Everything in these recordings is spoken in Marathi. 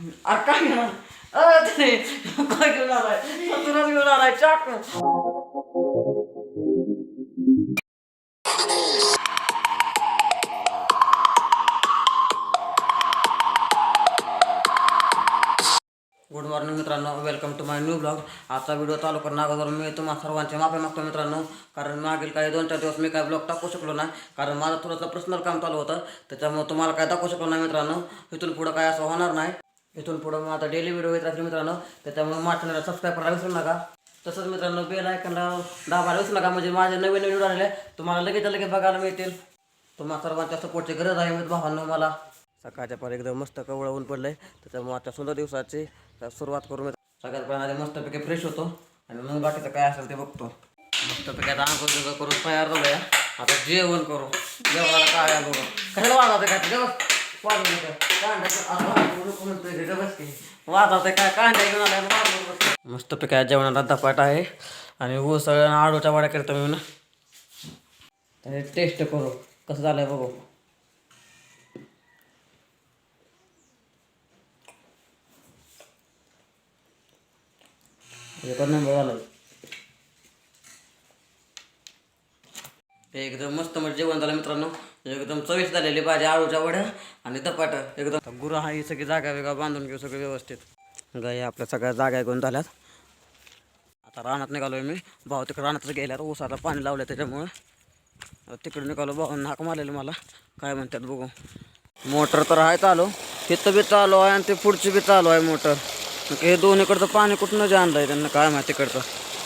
अरे काय घेणार अरे काय घेऊन आलाय तुला घेऊन आलाय चाकू गुड मॉर्निंग मित्रांनो. Welcome to my new blog आजचा व्हिडिओ चालू करणार अगोदर मी तुम्हा सर्वांचे माफी मागतो मित्रांनो. कारण मागील काही दोन चार दिवस मी काय ब्लॉग टाकू शकलो नाही. कारण माझं थोडंसं पर्सनल काम चालू होतं. त्याच्यामुळे तुम्हाला काय दाखवू शकलो नाही मित्रांनो. इथून पुढं काय असं होणार नाही. इथून पुढं मग आता डेली व्हिडिओ येत राहतील मित्रांनो. त्याच्यामुळे माझ्या चॅनलला सबस्क्राईब करायला विसरू नका. तसंच मित्रांनो बेल आयकनला दाबायला विसरू नका. म्हणजे माझे नवीन व्हिडिओ आलेले तुम्हाला लगेच लगेच बघायला मिळतील. तुम्हाला सर्वांच्या सपोर्टची गरज आहे मित्र भावांनो मला. सकाळच्या पण एकदम मस्त कवळं ऊन आहे त्याच्यामुळे आजच्या सुंदर दिवसाची सुरुवात करू मी सगळ्यात पहिला आधी मस्तपैकी फ्रेश होतो. आणि मग बाकीचं काय असेल ते बघतो. मस्तपैकी आता आंघोळ बिंघोळ करून तयार झालो आता जेवण करू. जेवणाला काय करू कशाला वाजवते काय ते? बस वाजवू काय कांद्या घेऊन जेवणाला धपाट आहे आणि ऊस आडूच्या आळूच्या वाड्या करतो मी ना टेस्ट करू कसं झालंय बघू. एक नंबर झाला एकदम मस्त म्हणजे जेवण झालं मित्रांनो. एकदम चविष्ट झालेली भाजी आळूच्या वड्या आणि धपाट. एकदम गुरु हा ही सगळी जागा वेगळा बांधून घेऊ सगळं व्यवस्थित. गाई आपल्या सगळ्या जागा घेऊन झाल्यात. आता रानात निघालो मी. भाऊ तिकडे रानातच गेल्यात. ऊसाला पाणी लावलं त्याच्यामुळं. तिकडे निघालो भाऊ नाक मारलेलं मला. काय म्हणतात बघू. मोटर तर आहे चालू. तिथं बी चालू आहे आणि ते पुढची बी चालू आहे मोटर. हे दोन्हीकडचं पाणी कुठनं जे आणलं आहे त्यांना काय माहिती तिकडचं.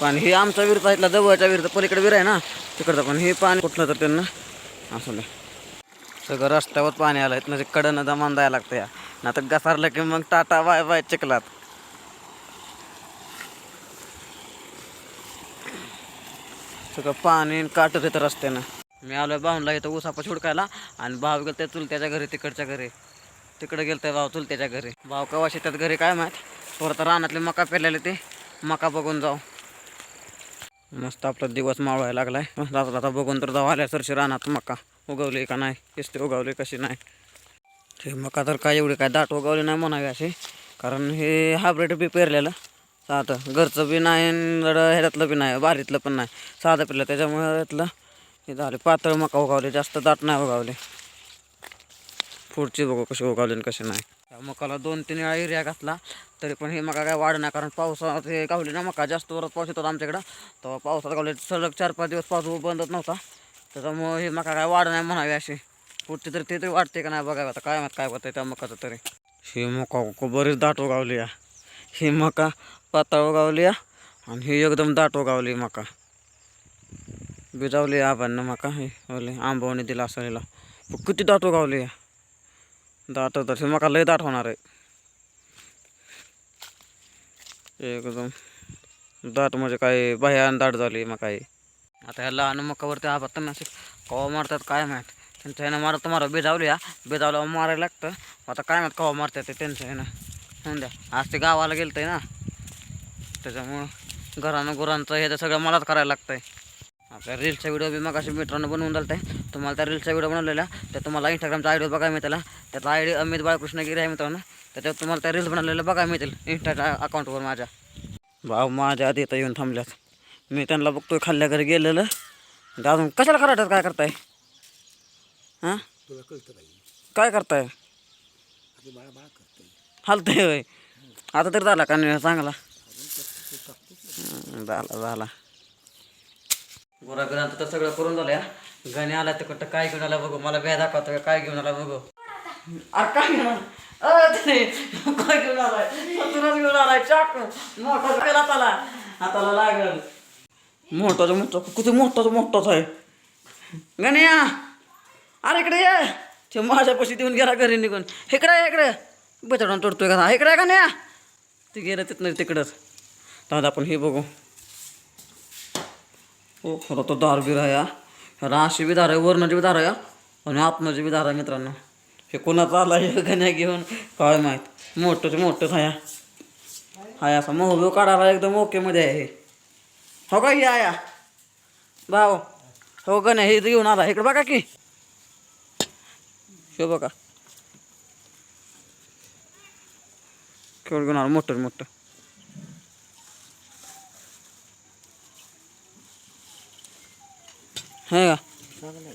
पाणी हे आमचा विरचा इथला जवळच्या विरचा पलीकडे विर आहे ना तिकडचं पण हे पाणी कुठलं तर त्यांना असं नाही. सगळं रस्त्यावर पाणी आलं इथनं कडनं जमान द्यायला लागतं या. ना तर घसारलं की मग टाटा वाय वाय चिखलात. सगळं पाणी आणि काटत येतं रस्त्यानं. मी आलोय भाऊनला इथं उसापा छुडकायला आणि भाव गेलं त्या चुलत्याच्या घरी तिकडच्या घरी. तिकडे गेलं त्या भाव चुलत्याच्या घरी. भाव कवा शेतात घरी काय माहीत? परत रानातले मका पेरलेले ते. मका बघून जाऊ. मस्त आपला दिवस मावळायला लागलाय. मस्त आता बघून तर जाऊ आल्या सरशी रानात मका उगवली का नाही किस्ती उगवली कशी नाही. हे मका तर काय एवढी काय दाट उगवली नाही म्हणावी अशी. कारण हे हायब्रिड बी पेरलेलं. साधं घरचं बी नाही ह्याच्यातलं बी नाही बारीतलं पण नाही. साधं पेरलं त्याच्यामुळे ह्यातलं हे झाले. पातळ मका उगावले जास्त दाट नाही उगावले. पुढची बघू कशी उगावली आणि कशी नाही. मकाला दोन तीन वेळा एरिया घातला. तरी पण हे मका काय वाढ नाही कारण पावसात हे गावली ना मका जास्त वरच पाऊस येतो आमच्याकडं. तेव्हा पावसात गावले सलग चार पाच दिवस पाऊस बंदच नव्हता. त्याच्यामुळे हे मका काय वाढ नाही म्हणावी अशी. पुढची तरी ते तरी वाटते का नाही बघावं आता. काय माहीत काय होतं त्या मकाचं तरी. हे मका बरीच दाट उगावली या. हे मका पातळ उगावली या. आणि ही एकदम दाट उगावली मका. बिजावली आबांना मका. हे ओले आंबवणी दिला असलेला पण किती दाट उगावली या. दाट तर हे मका लय दाट होणार आहे. एकदम दाट म्हणजे काय? भयान दाट झाली मका ही आता ह्या लहान मकावरती आबात त्यांना असे कवा मारतात काय माहीत. त्यांचं ह्यानं मारत तुम्हाला बेजावली या बेजावला मारायला लागतं. आता काय माहीत कवा मारतात ते त्यांचं ह्यानं. होऊन द्या. आज ते गावाला गेलं आहे ना. त्याच्यामुळं घरानं गुरांचं हे तर सगळं मलाच करायला लागतं आहे आपल्या रील्सचा व्हिडिओ बी मग अशी मित्रांनो बनवून झालं आहे तुम्हाला त्या रील्सचा व्हिडिओ बनवलेला त्या तुम्हाला इंस्टाग्रामचा आयडिओ बघायला मिळतील. त्याचा आयडी अमित बाळकृष्ण गिरी आहे मित्रांनो. त्याच्यावर तुम्हाला त्या रील्स बनवलेल्या बघायला मिळतील इंस्टाच्या अकाउंटवर माझ्या. भाऊ माझ्या आधी इथं येऊन थांबल्यात. मी त्यांना बघतोय खाल्ल्या घरी गेलेलं. ते अजून कशाला करायचं काय करताय? हां? काय करताय? हलतंय होय. आता तरी झाला का नाही? चांगला हं, झाला. झाला गोरागरांचं तर सगळं करून झालं या गाणी आला तिकडं काय घेऊन आला बघू? मला भ्या दाखवतो काय घेऊन आला बघू? अरे काय घेऊन आला? अरे काय घेऊन आलाय? तुलाच घेऊन आलाय चाक. मोठा केला त्याला हाताला लागल. मोठाचा मोठा किती मोठाचा मोठाच आहे. गण्या अरे इकडे ये. ते माझ्यापाशी देऊन गेला घरी निघून. इकडे इकडे. बचडून तोडतोय का? इकडे आहे का नाही ते गेलं तिथनं तिकडंच. दादा आपण हे बघू. हो खरं तो दारबीर आहे राशी ह्याला अशी बी धारा आहे वरणाची बी धारा आहे आणि आत्माची बी धारा आहे मित्रांनो. हे कोणाचा आला हे गण्या घेऊन काय माहीत. मोठंच मोठंच आहे हाय असा मोहबिव काढायला एकदम ओकेमध्ये आहे हे. हो का ही आया भाऊ हो गण्या हे इथं घेऊन आला. इकडे बघा की. हे बघा. केवढ घेऊन आलं मोठं मोठं. हे का? चांगलं आहे.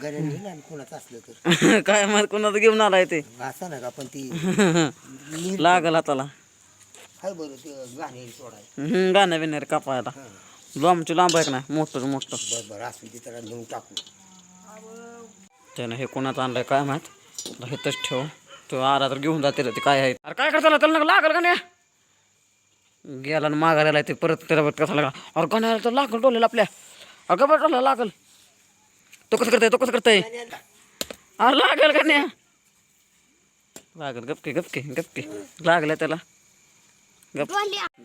गड्या नेलं आणि कोणाचं असलं तर. काय माहीत कोणाचं घेऊन आलाय ते? असं ना का पण ती लागल हाताला. हाय बरं ते गाणे सोडाय हम्म, गाणं बिणार कापायला. लांबची लांब आहे का नाही? मोठं मोठं. बरं बरं असं ते त्याला नेऊन टाकू. त्यानं हे कोणाचं आणलंय काय माहीत? आता हेच ठेव. तो आला तर घेऊन जाते ते काय आहे अरे काय करता त्याला? नका लागल का नाही? गेला ना मागायला ते परत त्याला कसा लागला. अरे गाण्याला तर लागल टोलेला आपल्या. अगं गबा लागल. तो कसं करताय तो कसं करतोय? अरे लागल का नाही? लागल गपके गपके गपके. लागलं त्याला. गप.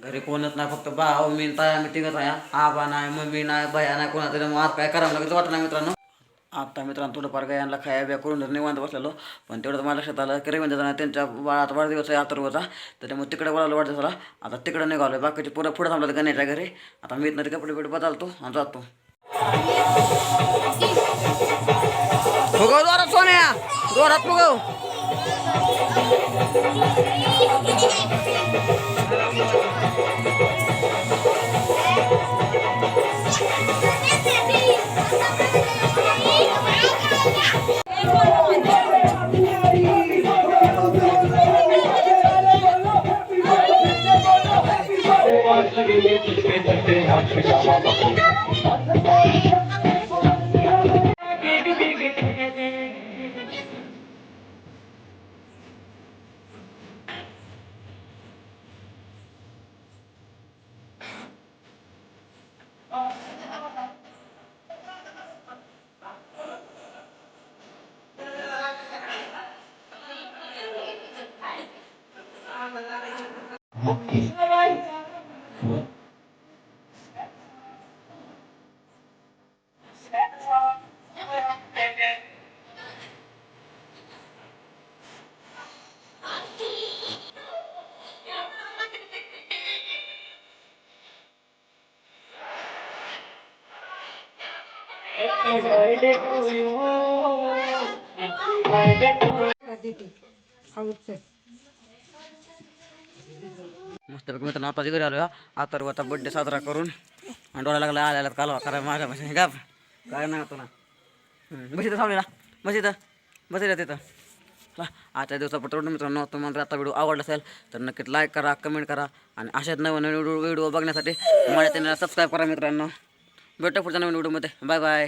घरी कोणच नाही फक्त भाऊ मी ताया मी तिघच आहे. आबा नाही मम्मी नाही भया नाही कोणा तरी मग आज काय करावं लागेल वाटत नाही मित्रांनो. आता मित्रांनो थोडंफार गायांना खाया बिया करून निवांत बसलेलो. पण तेवढं मला लक्षात आलं की रवींद्र जण त्यांच्या आता वाढदिवस आहे अथर्वचा त्याच्यामुळे तिकडे वळाला वाढदिवसाला आता तिकडे निघालो बाकीचे पुरं पुढं थांबलं गण्याच्या घरी. आता मी इथनं कपडे बिडे बदलतो आणि जातो. फुगव जोरात सोन्या जोरात một kỳ. मस्तपैकी मित्रांनो आताची घरी आलो आतर आता बड्डे साजरा करून आणि डोळा लागला आल्याला कालवा करा माझ्या भाषेने गाप. काय नाही तुला ना. हम्म, बसित इथं थांबलेला बस तिथं. आजच्या दिवसा पटवून मित्रांनो तुम्हाला आता व्हिडिओ आवडला असेल तर नक्कीच लाईक करा कमेंट करा आणि अशाच नवीन नवीन व्हिडिओ व्हिडिओ बघण्यासाठी माझ्या चॅनलला सबस्क्राईब करा मित्रांनो. भेटतो पुढच्या नवीन व्हिडिओमध्ये बाय बाय